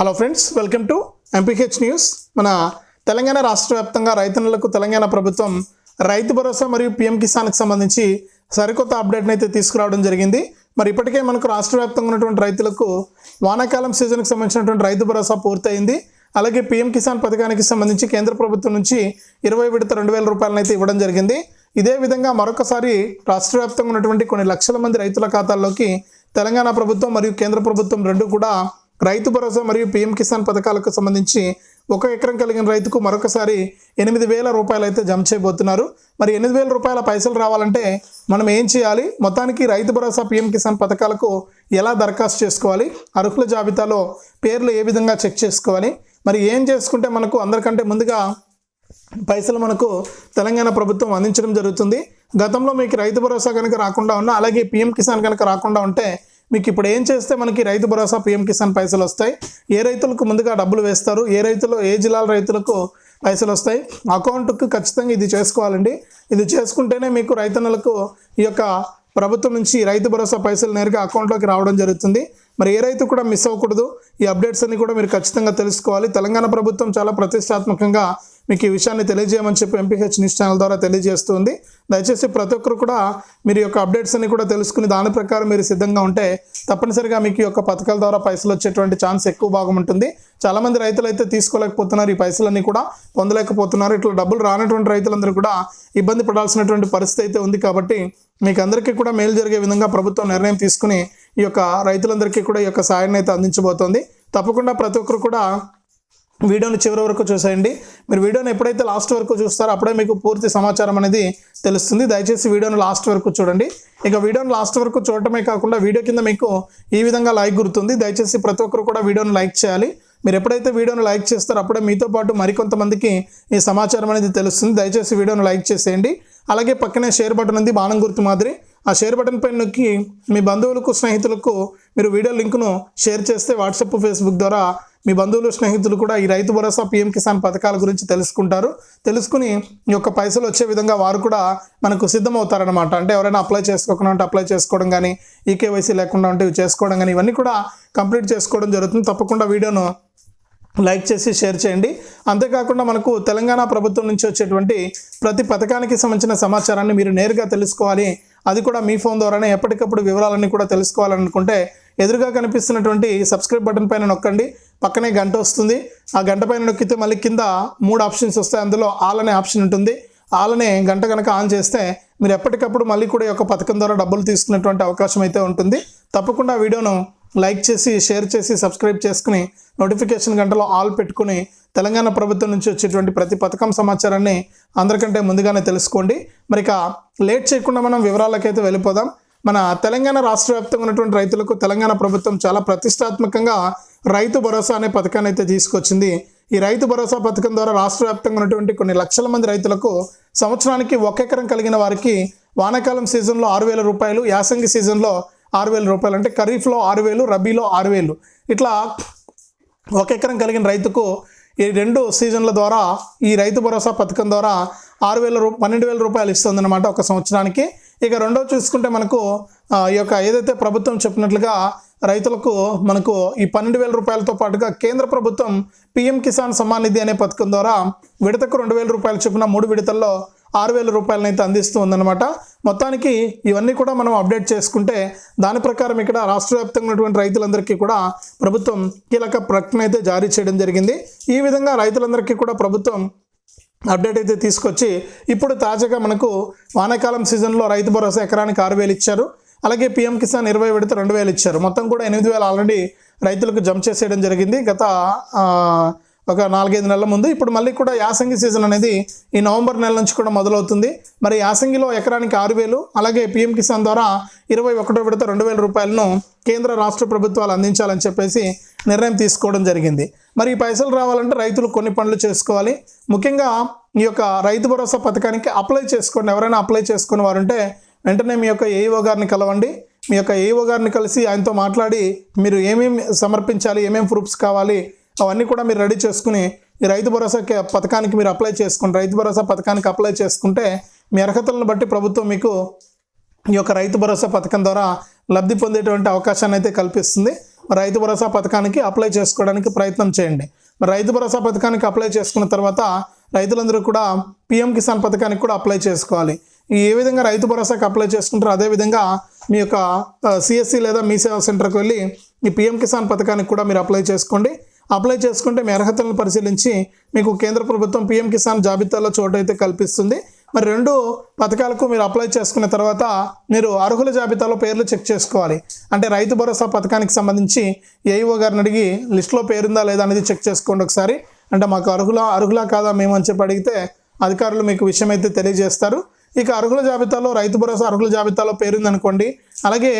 Hello friends welcome to MPH news మన తెలంగాణ రాష్ట్ర వ్యాప్తంగా రైతన్నులకు తెలంగాణ ప్రభుత్వం రైతు భరోసా మరియు పిఎం కిసాన్కి సంబంధించి సరికొత్త అప్డేట్ని అయితే తీసుకురావడం జరిగింది. మరి ఇప్పటికే మనకు రాష్ట్ర వ్యాప్తంగా ఉన్నటువంటి రైతులకు వానాకాలం సీజన్కి సంబంధించినటువంటి రైతు భరోసా పూర్తయింది. అలాగే పిఎం కిసాన్ పథకానికి సంబంధించి కేంద్ర ప్రభుత్వం నుంచి ఇరవై విడత రెండు వేల రూపాయలను అయితే ఇవ్వడం జరిగింది. ఇదే విధంగా మరొకసారి రాష్ట్ర వ్యాప్తంగా ఉన్నటువంటి కొన్ని లక్షల మంది రైతుల ఖాతాల్లోకి తెలంగాణ ప్రభుత్వం మరియు కేంద్ర ప్రభుత్వం రెండు కూడా రైతు భరోసా మరియు పిఎం కిసాన్ పథకాలకు సంబంధించి ఒక ఎకరం కలిగిన రైతుకు మరొకసారి ఎనిమిది వేల రూపాయలు అయితే జమ చేయబోతున్నారు. మరి ఎనిమిది వేల రూపాయల పైసలు రావాలంటే మనం ఏం చేయాలి? మొత్తానికి రైతు భరోసా పిఎం కిసాన్ పథకాలకు ఎలా దరఖాస్తు చేసుకోవాలి? అర్హుల జాబితాలో పేర్లు ఏ విధంగా చెక్ చేసుకోవాలి? మరి ఏం చేసుకుంటే మనకు అందరికంటే ముందుగా పైసలు మనకు తెలంగాణ ప్రభుత్వం అందించడం జరుగుతుంది. గతంలో మీకు రైతు భరోసా కనుక రాకుండా ఉన్నా అలాగే పిఎం కిసాన్ కనుక రాకుండా ఉంటే మీకు ఇప్పుడు ఏం చేస్తే మనకి రైతు భరోసా పిఎం కిసాన్ పైసలు వస్తాయి? ఏ రైతులకు ముందుగా డబ్బులు వేస్తారు? ఏ రైతులు ఏ జిల్లాల రైతులకు పైసలు వస్తాయి? అకౌంట్కు ఖచ్చితంగా ఇది చేసుకోవాలండి. ఇది చేసుకుంటేనే మీకు రైతన్నలకు ఈ యొక్క ప్రభుత్వం నుంచి రైతు భరోసా పైసలు నేరుగా అకౌంట్లోకి రావడం జరుగుతుంది. మరి ఏ రైతు కూడా మిస్ అవ్వకూడదు. ఈ అప్డేట్స్ అన్ని కూడా మీరు ఖచ్చితంగా తెలుసుకోవాలి. తెలంగాణ ప్రభుత్వం చాలా ప్రతిష్టాత్మకంగా మీకు ఈ విషయాన్ని తెలియజేయమని చెప్పి ఎంపీహెచ్ న్యూస్ ఛానల్ ద్వారా తెలియజేస్తుంది. దయచేసి ప్రతి ఒక్కరు కూడా మీరు యొక్క అప్డేట్స్ అన్ని కూడా తెలుసుకుని దాని ప్రకారం మీరు సిద్ధంగా ఉంటే తప్పనిసరిగా మీకు ఈ యొక్క పథకాల ద్వారా పైసలు వచ్చేటువంటి ఛాన్స్ ఎక్కువ భాగం ఉంటుంది. చాలామంది రైతులు అయితే తీసుకోలేకపోతున్నారు ఈ పైసలన్నీ కూడా పొందలేకపోతున్నారు. ఇట్లా డబ్బులు రానటువంటి రైతులందరూ కూడా ఇబ్బంది పడాల్సినటువంటి పరిస్థితి అయితే ఉంది కాబట్టి మీకు అందరికీ కూడా మేలు జరిగే విధంగా ప్రభుత్వం నిర్ణయం తీసుకుని ఈ యొక్క రైతులందరికీ కూడా ఈ యొక్క సాయాన్ని అయితే అందించబోతోంది. తప్పకుండా ప్రతి ఒక్కరు కూడా వీడియోని చివరి వరకు చూసేయండి. మీరు వీడియోని ఎప్పుడైతే లాస్ట్ వరకు చూస్తారో అప్పుడే మీకు పూర్తి సమాచారం అనేది తెలుస్తుంది. దయచేసి వీడియోని లాస్ట్ వరకు చూడండి. ఇక వీడియోని లాస్ట్ వరకు చూడటమే కాకుండా వీడియో కింద మీకు ఈ విధంగా లైక్ గుర్తుంది. దయచేసి ప్రతి ఒక్కరు కూడా వీడియోని లైక్ చేయాలి. మీరు ఎప్పుడైతే వీడియోని లైక్ చేస్తారో అప్పుడే మీతో పాటు మరికొంతమందికి ఈ సమాచారం అనేది తెలుస్తుంది. దయచేసి వీడియోని లైక్ చేసేయండి. అలాగే పక్కనే షేర్ బటన్ ఉంది బాణం గుర్తు మాదిరి. ఆ షేర్ బటన్ పైన నొక్కి మీ బంధువులకు స్నేహితులకు మీరు వీడియో లింకును షేర్ చేస్తే వాట్సాప్ ఫేస్బుక్ ద్వారా మీ బంధువులు స్నేహితులు కూడా ఈ రైతు భరోసా పీఎం కిసాన్ పథకాల గురించి తెలుసుకుంటారు. తెలుసుకుని ఈ యొక్క పైసలు వచ్చే విధంగా వారు కూడా మనకు సిద్ధమవుతారనమాట అంటే ఎవరైనా అప్లై చేసుకోకుండా ఉంటే అప్లై చేసుకోవడం కానీ ఈకేవైసీ లేకుండా ఉంటే ఇవి చేసుకోవడం కానీ ఇవన్నీ కూడా కంప్లీట్ చేసుకోవడం జరుగుతుంది. తప్పకుండా వీడియోను లైక్ చేసి షేర్ చేయండి. అంతేకాకుండా మనకు తెలంగాణ ప్రభుత్వం నుంచి వచ్చేటువంటి ప్రతి పథకానికి సంబంధించిన సమాచారాన్ని మీరు నేరుగా తెలుసుకోవాలి. అది కూడా మీ ఫోన్ ద్వారానే ఎప్పటికప్పుడు వివరాలన్నీ కూడా తెలుసుకోవాలనుకుంటే ఎదురుగా కనిపిస్తున్నటువంటి సబ్స్క్రైబ్ బటన్ పైన నొక్కండి. పక్కనే గంట వస్తుంది. ఆ గంట పైన నొక్కితే మళ్ళీ కింద మూడు ఆప్షన్స్ వస్తాయి. అందులో ఆల్ అనే ఆప్షన్ ఉంటుంది. ఆల్ అనే గంట కనుక ఆన్ చేస్తే మీరు ఎప్పటికప్పుడు మళ్ళీ కూడా ఈ యొక్క పథకం ద్వారా డబ్బులు తీసుకునేటువంటి అవకాశం అయితే ఉంటుంది. తప్పకుండా ఆ వీడియోను లైక్ చేసి షేర్ చేసి సబ్స్క్రైబ్ చేసుకుని నోటిఫికేషన్ గంటలో ఆల్ పెట్టుకుని తెలంగాణ ప్రభుత్వం నుంచి వచ్చేటువంటి ప్రతి పథకం సమాచారాన్ని అందరికంటే ముందుగానే తెలుసుకోండి. మరి ఇక లేట్ చేయకుండా మనం వివరాలకైతే వెళ్ళిపోదాం. మన తెలంగాణ రాష్ట్ర వ్యాప్తంగా ఉన్నటువంటి రైతులకు తెలంగాణ ప్రభుత్వం చాలా ప్రతిష్టాత్మకంగా రైతు భరోసా అనే పథకాన్ని అయితే తీసుకొచ్చింది. ఈ రైతు భరోసా పథకం ద్వారా రాష్ట్ర వ్యాప్తంగా ఉన్నటువంటి కొన్ని లక్షల మంది రైతులకు సంవత్సరానికి ఒక ఎకరం కలిగిన వారికి వానాకాలం సీజన్లో ఆరు వేల రూపాయలు యాసంగి సీజన్లో ఆరు వేల రూపాయలు అంటే ఖరీఫ్లో ఆరు వేలు రబీలో ఆరు వేలు. ఇట్లా ఒక ఎకరం కలిగిన రైతుకు ఈ రెండు సీజన్ల ద్వారా ఈ రైతు భరోసా పథకం ద్వారా ఆరు వేల రూ పన్నెండు వేల రూపాయలు ఇస్తుందన్నమాట ఒక సంవత్సరానికి. ఇక రెండో చూసుకుంటే మనకు ఈ యొక్క ఏదైతే ప్రభుత్వం చెప్పినట్లుగా రైతులకు మనకు ఈ పన్నెండు వేల రూపాయలతో పాటుగా కేంద్ర ప్రభుత్వం పిఎం కిసాన్ సమ్మాన్ నిధి అనే పథకం ద్వారా విడతకు రెండు వేల రూపాయలు చొప్పున మూడు విడతల్లో ఆరు వేల రూపాయలను అయితే అందిస్తూ ఉందన్నమాట. మొత్తానికి ఇవన్నీ కూడా మనం అప్డేట్ చేసుకుంటే దాని ప్రకారం ఇక్కడ రాష్ట్ర వ్యాప్తంగా ఉన్నటువంటి రైతులందరికీ కూడా ప్రభుత్వం కీలక ప్రకటన అయితే జారీ చేయడం జరిగింది. ఈ విధంగా రైతులందరికీ కూడా ప్రభుత్వం అప్డేట్ అయితే తీసుకొచ్చి ఇప్పుడు తాజాగా మనకు వానాకాలం సీజన్లో రైతు భరోసా ఎకరానికి ఆరు వేలు ఇచ్చారు. అలాగే పీఎం కిసాన్ ఇరవై విడత రెండు వేలు ఇచ్చారు. మొత్తం కూడా ఎనిమిది వేలు ఆల్రెడీ రైతులకు జంప్ చేసేయడం జరిగింది. గత ఒక నాలుగైదు నెలల ముందు ఇప్పుడు మళ్ళీ కూడా యాసంగి సీజన్ అనేది ఈ నవంబర్ నెల నుంచి కూడా మొదలవుతుంది. మరి యాసంగిలో ఎకరానికి ఆరు వేలు అలాగే పీఎం కిసాన్ ద్వారా ఇరవై ఒకటో విడత రెండు వేల రూపాయలను కేంద్ర రాష్ట్ర ప్రభుత్వాలు అందించాలని చెప్పేసి నిర్ణయం తీసుకోవడం జరిగింది. మరి ఈ పైసలు రావాలంటే రైతులు కొన్ని పనులు చేసుకోవాలి. ముఖ్యంగా ఈ యొక్క రైతు భరోసా పథకానికి అప్లై చేసుకోండి. ఎవరైనా అప్లై చేసుకుని వారుంటే వెంటనే మీ యొక్క ఏఈఓ గారిని కలవండి. మీ యొక్క ఏఈఓ గారిని కలిసి ఆయనతో మాట్లాడి మీరు ఏమేమి సమర్పించాలి ఏమేమి ప్రూఫ్స్ కావాలి అవన్నీ కూడా మీరు రెడీ చేసుకుని ఈ రైతు భరోసా పథకానికి మీరు అప్లై చేసుకోండి. రైతు భరోసా పథకానికి అప్లై చేసుకుంటే మీ అర్హతలను బట్టి ప్రభుత్వం మీకు ఈ యొక్క రైతు భరోసా పథకం ద్వారా లబ్ధి పొందేటువంటి అవకాశాన్ని అయితే కల్పిస్తుంది. రైతు భరోసా పథకానికి అప్లై చేసుకోవడానికి ప్రయత్నం చేయండి. మరి రైతు భరోసా పథకానికి అప్లై చేసుకున్న తర్వాత రైతులందరూ కూడా పిఎం కిసాన్ పథకానికి కూడా అప్లై చేసుకోవాలి. ఏ విధంగా రైతు భరోసాకి అప్లై చేసుకుంటారో అదేవిధంగా మీ యొక్క సిఎస్సి లేదా మీ సేవా సెంటర్కి వెళ్ళి ఈ పిఎం కిసాన్ పథకానికి కూడా మీరు అప్లై చేసుకోండి. అప్లై చేసుకుంటే మీ అర్హతలను పరిశీలించి మీకు కేంద్ర ప్రభుత్వం పిఎం కిసాన్ జాబితాలో చోటు అయితే కల్పిస్తుంది. మరి రెండు పథకాలకు మీరు అప్లై చేసుకున్న తర్వాత మీరు అర్హుల జాబితాలో పేర్లు చెక్ చేసుకోవాలి. అంటే రైతు భరోసా పథకానికి సంబంధించి ఏఈఓ గారిని అడిగి లిస్టులో పేరుందా లేదా అనేది చెక్ చేసుకోండి ఒకసారి. అంటే మాకు అర్హుల అర్హులా కాదా మేము అని చెప్పి అడిగితే అధికారులు మీకు విషయం అయితే తెలియజేస్తారు. ఇక అర్హుల జాబితాలో రైతు భరోసా అర్హుల జాబితాలో పేరుందనుకోండి. అలాగే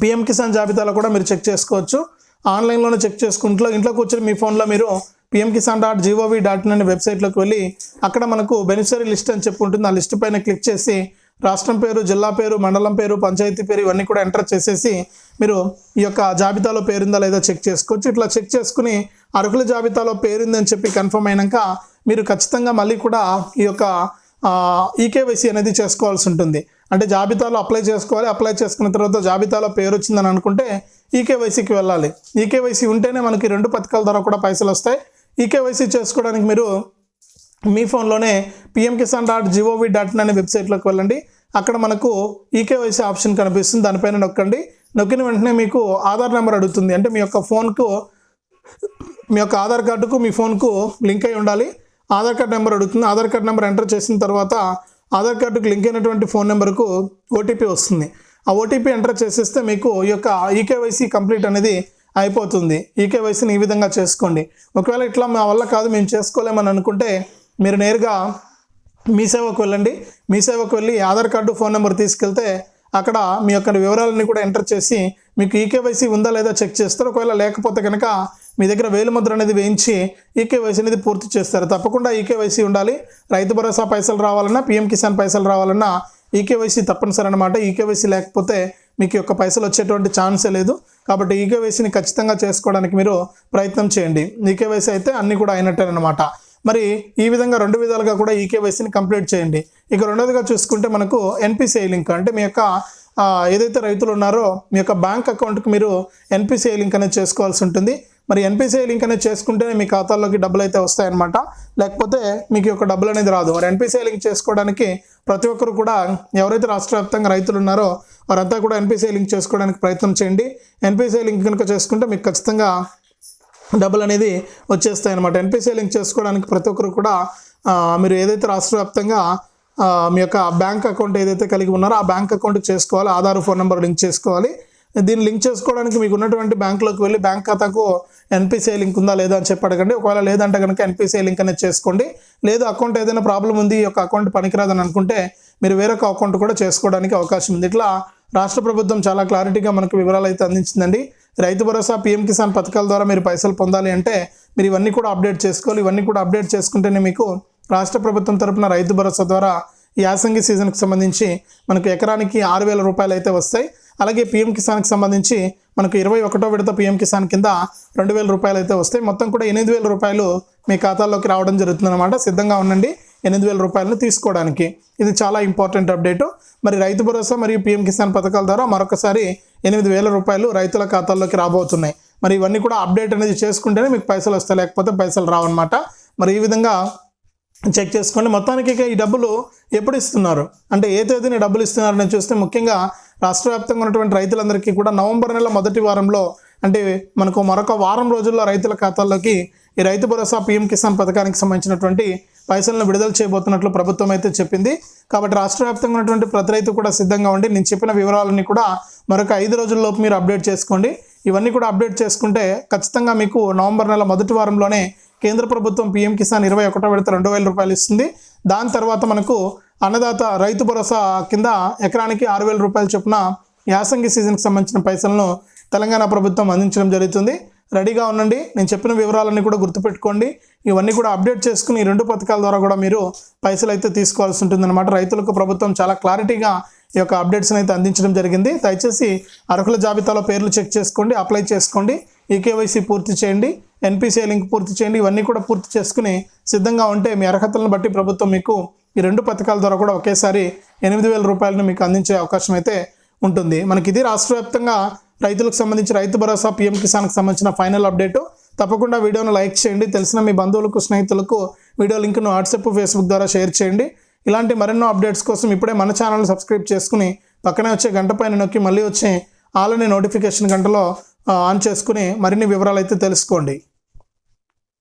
పిఎం కిసాన్ జాబితాలో కూడా మీరు చెక్ చేసుకోవచ్చు. ఆన్లైన్లోనే చెక్ చేసుకుంటూ ఇంట్లో కూర్చొని మీ ఫోన్లో మీరు PM Kisan dot G O V dot in అనే వెబ్సైట్లోకి వెళ్ళి అక్కడ మనకు బెనిఫిషరీ లిస్ట్ అని చెప్పి ఉంటుంది. ఆ లిస్ట్ పైన క్లిక్ చేసి రాష్ట్రం పేరు జిల్లా పేరు మండలం పేరు పంచాయతీ పేరు ఇవన్నీ కూడా ఎంటర్ చేసేసి మీరు ఈ యొక్క జాబితాలో పేరుందా లేదా చెక్ చేసుకోవచ్చు. ఇట్లా చెక్ చేసుకుని అర్హుల జాబితాలో పేరుందని చెప్పి కన్ఫర్మ్ అయినాక మీరు ఖచ్చితంగా మళ్ళీ కూడా ఈ యొక్క ఈకేవైసీ అనేది చేసుకోవాల్సి ఉంటుంది. అంటే జాబితాలో అప్లై చేసుకోవాలి. అప్లై చేసుకున్న తర్వాత జాబితాలో పేరు వచ్చిందని అనుకుంటే ఈకేవైసీకి వెళ్ళాలి. ఈకేవైసీ ఉంటేనే మనకి రెండు పథకాల ద్వారా కూడా పైసలు వస్తాయి. ఈకేవైసీ చేసుకోవడానికి మీరు మీ ఫోన్లోనే PM Kisan dot G O V dot in అనే వెబ్సైట్లోకి వెళ్ళండి. అక్కడ మనకు ఈకేవైసీ ఆప్షన్ కనిపిస్తుంది. దానిపైన నొక్కండి. నొక్కిన వెంటనే మీకు ఆధార్ నెంబర్ అడుగుతుంది. అంటే మీ యొక్క ఫోన్కు మీ యొక్క ఆధార్ కార్డుకు మీ ఫోన్కు లింక్ అయి ఉండాలి. ఆధార్ కార్డ్ నెంబర్ అడుగుతుంది. ఆధార్ కార్డ్ నెంబర్ ఎంటర్ చేసిన తర్వాత ఆధార్ కార్డుకు లింక్ అయినటువంటి ఫోన్ నెంబర్కు ఓటీపీ వస్తుంది. ఆ ఓటీపీ ఎంటర్ చేసేస్తే మీకు ఈ యొక్క ఈకేవైసీ కంప్లీట్ అనేది అయిపోతుంది. ఈకేవైసీని ఈ విధంగా చేసుకోండి. ఒకవేళ ఇట్లా మా వల్ల కాదు మేము చేసుకోలేమని అనుకుంటే మీరు నేరుగా మీ సేవకు వెళ్ళండి. మీ సేవకు వెళ్ళి ఆధార్ కార్డు ఫోన్ నెంబర్ తీసుకెళ్తే అక్కడ మీ యొక్క వివరాలన్నీ కూడా ఎంటర్ చేసి మీకు ఈకేవైసీ ఉందా లేదా చెక్ చేస్తారు. ఒకవేళ లేకపోతే కనుక మీ దగ్గర వేలుముద్ర అనేది వేయించి ఈకేవైసీ అనేది పూర్తి చేస్తారు. తప్పకుండా ఈకేవైసీ ఉండాలి. రైతు భరోసా పైసలు రావాలన్నా పిఎం కిసాన్ పైసలు రావాలన్నా ఈకేవైసీ తప్పనిసరి అనమాట ఈకేవైసీ లేకపోతే మీకు యొక్క పైసలు వచ్చేటువంటి ఛాన్సే లేదు. కాబట్టి ఈకేవైసీని ఖచ్చితంగా చేసుకోవడానికి మీరు ప్రయత్నం చేయండి. ఈకేవైసీ అయితే అన్నీ కూడా అయినట్టేనమాట. మరి ఈ విధంగా రెండు విధాలుగా కూడా ఈకేవైసీని కంప్లీట్ చేయండి. ఇక రెండోదిగా చూసుకుంటే మనకు ఎన్పిసిఐ లింక్ అంటే మీ యొక్క ఏదైతే రైతులు ఉన్నారో మీ యొక్క బ్యాంక్ అకౌంట్కి మీరు ఎన్పిసిఐ లింక్ అనేది చేసుకోవాల్సి ఉంటుంది. మరి ఎన్పిసిఐ లింక్ అనేది చేసుకుంటేనే మీ ఖాతాల్లోకి డబ్బులు అయితే వస్తాయన్నమాట. లేకపోతే మీకు యొక్క డబ్బులు అనేది రాదు. మరి ఎన్పిసిఐ లింక్ చేసుకోవడానికి ప్రతి ఒక్కరు కూడా ఎవరైతే రాష్ట్ర వ్యాప్తంగా రైతులు ఉన్నారో వారంతా కూడా ఎన్పిసిఐ లింక్ చేసుకోవడానికి ప్రయత్నం చేయండి. ఎన్పిసిఐ లింక్ కనుక చేసుకుంటే మీకు ఖచ్చితంగా డబ్బులు అనేది వచ్చేస్తాయి అనమాట ఎన్పిసిఐ లింక్ చేసుకోవడానికి ప్రతి ఒక్కరు కూడా మీరు ఏదైతే రాష్ట్ర వ్యాప్తంగా మీ యొక్క బ్యాంక్ అకౌంట్ ఏదైతే కలిగి ఉన్నారో ఆ బ్యాంక్ అకౌంట్ చేసుకోవాలి. ఆధార్ ఫోన్ నెంబర్ లింక్ చేసుకోవాలి. దీన్ని లింక్ చేసుకోవడానికి మీకు ఉన్నటువంటి బ్యాంకులోకి వెళ్ళి బ్యాంక్ ఖాతాకు ఎన్పిసిఐ లింక్ ఉందా లేదా అని చెప్పి అడగండి. ఒకవేళ లేదంటే కనుక ఎన్పిసిఐ లింక్ అనేది చేసుకోండి. లేదు అకౌంట్ ఏదైనా ప్రాబ్లం ఉంది ఈ యొక్క అకౌంట్ పనికిరాదని అనుకుంటే మీరు వేరొక అకౌంట్ కూడా చేసుకోవడానికి అవకాశం ఉంది. ఇట్లా రాష్ట్ర ప్రభుత్వం చాలా క్లారిటీగా మనకు వివరాలు అయితే అందించిందండి. రైతు భరోసా పీఎం కిసాన్ పథకాల ద్వారా మీరు పైసలు పొందాలి అంటే మీరు ఇవన్నీ కూడా అప్డేట్ చేసుకోవాలి. ఇవన్నీ కూడా అప్డేట్ చేసుకుంటేనే మీకు రాష్ట్ర ప్రభుత్వం తరపున రైతు భరోసా ద్వారా యాసంగి సీజన్కి సంబంధించి మనకు ఎకరానికి ఆరు వేల రూపాయలు అయితే వస్తాయి. అలాగే పీఎం కిసాన్కి సంబంధించి మనకు ఇరవై ఒకటో విడత పీఎం కిసాన్ కింద రెండు వేల రూపాయలు అయితే వస్తాయి. మొత్తం కూడా ఎనిమిది వేల రూపాయలు మీ ఖాతాలోకి రావడం జరుగుతుందన్నమాట. సిద్ధంగా ఉండండి. ఎనిమిది వేల రూపాయలను తీసుకోవడానికి. ఇది చాలా ఇంపార్టెంట్ అప్డేట్. మరి రైతు భరోసా మరియు పీఎం కిసాన్ పథకాల ద్వారా మరొకసారి ఎనిమిది వేల రూపాయలు రైతుల ఖాతాల్లోకి రాబోతున్నాయి. మరి ఇవన్నీ కూడా అప్డేట్ అనేది చేసుకుంటేనే మీకు పైసలు వస్తాయి. లేకపోతే పైసలు రావన్నమాట. మరి ఈ విధంగా చెక్ చేసుకోండి. మొత్తానికి ఈ డబ్బులు ఎప్పుడు ఇస్తున్నారు? అంటే ఏ తేదీని డబ్బులు ఇస్తున్నారని చూస్తే ముఖ్యంగా రాష్ట్ర వ్యాప్తంగా ఉన్నటువంటి రైతులందరికీ కూడా నవంబర్ నెల మొదటి వారంలో అంటే మనకు మరొక వారం రోజుల్లో రైతుల ఖాతాల్లోకి ఈ రైతు భరోసా పీఎం కిసాన్ పథకానికి సంబంధించినటువంటి పైసలను విడుదల చేయబోతున్నట్లు ప్రభుత్వం అయితే చెప్పింది. కాబట్టి రాష్ట్ర వ్యాప్తంగా ఉన్నటువంటి ప్రతి రైతు కూడా సిద్ధంగా ఉండి నేను చెప్పిన వివరాలన్నీ కూడా మరొక ఐదు రోజుల్లోపు మీరు అప్డేట్ చేసుకోండి. ఇవన్నీ కూడా అప్డేట్ చేసుకుంటే ఖచ్చితంగా మీకు నవంబర్ నెల మొదటి వారంలోనే కేంద్ర ప్రభుత్వం పీఎం కిసాన్ ఇరవై ఒకటో విడత రెండు వేల రూపాయలు ఇస్తుంది. దాని తర్వాత మనకు అన్నదాత రైతు భరోసా కింద ఎకరానికి ఆరు వేల రూపాయలు చొప్పున యాసంగి సీజన్కి సంబంధించిన పైసలను తెలంగాణ ప్రభుత్వం అందించడం జరుగుతుంది. రెడీగా ఉండండి. నేను చెప్పిన వివరాలన్నీ కూడా గుర్తుపెట్టుకోండి. ఇవన్నీ కూడా అప్డేట్ చేసుకుని ఈ రెండు పథకాల ద్వారా కూడా మీరు పైసలు అయితే తీసుకోవాల్సి ఉంటుందన్నమాట. రైతులకు ప్రభుత్వం చాలా క్లారిటీగా ఈ యొక్క అప్డేట్స్ని అయితే అందించడం జరిగింది. దయచేసి అర్హుల జాబితాలో పేర్లు చెక్ చేసుకోండి అప్లై చేసుకోండి. ఈకేవైసీ పూర్తి చేయండి. ఎన్పిసిఐ లింక్ పూర్తి చేయండి. ఇవన్నీ కూడా పూర్తి చేసుకుని సిద్ధంగా ఉంటే మీ అర్హతలను బట్టి ప్రభుత్వం మీకు ఈ రెండు పథకాల ద్వారా కూడా ఒకేసారి ఎనిమిది వేల రూపాయలను మీకు అందించే అవకాశం అయితే ఉంటుంది. మనకి ఇది రాష్ట్ర వ్యాప్తంగా రైతులకు సంబంధించి రైతు భరోసా పిఎం కిసాన్కి సంబంధించిన ఫైనల్ అప్డేటు. తప్పకుండా వీడియోను లైక్ చేయండి. తెలిసిన మీ బంధువులకు స్నేహితులకు వీడియో లింక్ను వాట్సాప్ ఫేస్బుక్ ద్వారా షేర్ చేయండి. ఇలాంటి మరెన్నో అప్డేట్స్ కోసం ఇప్పుడే మన ఛానల్ సబ్స్క్రైబ్ చేసుకుని పక్కనే వచ్చే గంట పైన నొక్కి మళ్ళీ వచ్చే ఆలనే నోటిఫికేషన్ గంటలో ఆన్ చేసుకుని మరిన్ని వివరాలు అయితే తెలుసుకోండి.